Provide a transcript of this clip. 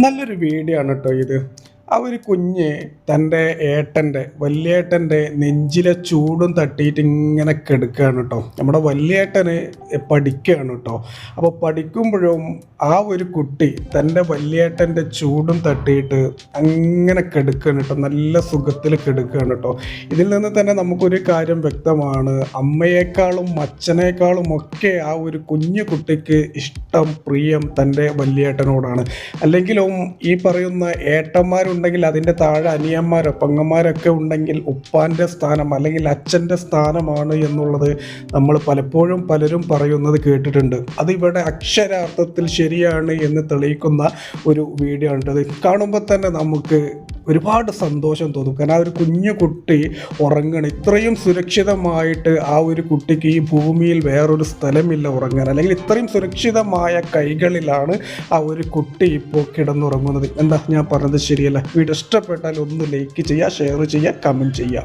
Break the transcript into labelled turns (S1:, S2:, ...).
S1: നല്ലൊരു വീഡിയോ ആണ് കേട്ടോ ഇത്. ആ ഒരു കുഞ്ഞ് തന്റെ ഏട്ടന്റെ വലിയേട്ടന്റെ നെഞ്ചിലെ ചൂടും തട്ടിയിട്ട് ഇങ്ങനെ കെടുക്കുകയാണ് കേട്ടോ. നമ്മുടെ വലിയേട്ടന് പഠിക്കുകയാണ് കേട്ടോ. അപ്പോൾ പഠിക്കുമ്പോഴും ആ ഒരു കുട്ടി തന്റെ വലിയേട്ടന്റെ ചൂടും തട്ടിയിട്ട് അങ്ങനെ കെടുക്കുകയാണ് കേട്ടോ. നല്ല സുഖത്തിൽ കെടുക്കുകയാണ് കേട്ടോ. ഇതിൽ നിന്ന് തന്നെ നമുക്കൊരു കാര്യം വ്യക്തമാണ്. അമ്മയേക്കാളും അച്ഛനേക്കാളും ഒക്കെ ആ ഒരു കുഞ്ഞു കുട്ടിക്ക് ഇഷ്ടം പ്രിയം തന്റെ വലിയേട്ടനോടാണ്. അല്ലെങ്കിലും ഈ പറയുന്ന ഏട്ടന്മാരുണ്ടെങ്കിൽ അതിന്റെ താഴെ അനിയന്മാരോ പെങ്ങന്മാരൊക്കെ ഉണ്ടെങ്കിൽ ഉപ്പാന്റെ സ്ഥാനം അല്ലെങ്കിൽ അച്ഛന്റെ സ്ഥാനമാണ് എന്നുള്ളത് നമ്മൾ പലപ്പോഴും പലരും പറയുന്നത് കേട്ടിട്ടുണ്ട്. അത് ഇവിടെ അക്ഷരാർത്ഥത്തിൽ ശരിയാണ് എന്ന് തെളിയിക്കുന്ന ഒരു വീഡിയോ ഉണ്ട് കാണുമ്പോൾ തന്നെ നമുക്ക് ഒരുപാട് സന്തോഷം തോന്നും. കാരണം ആ ഒരു കുഞ്ഞു കുട്ടി ഉറങ്ങണം. ഇത്രയും സുരക്ഷിതമായിട്ട് ആ ഒരു കുട്ടിക്ക് ഈ ഭൂമിയിൽ വേറൊരു സ്ഥലമില്ല ഉറങ്ങാൻ. അല്ലെങ്കിൽ ഇത്രയും സുരക്ഷിതമായ കൈകളിലാണ് ആ ഒരു കുട്ടി ഇപ്പോൾ കിടന്നുറങ്ങുന്നത്. എന്താ ഞാൻ പറഞ്ഞത് ശരിയല്ല? വീഡിയോ ഇഷ്ടപ്പെട്ടാൽ ഒന്ന് ലൈക്ക് ചെയ്യുക ഷെയർ ചെയ്യുക കമന്റ് ചെയ്യുക.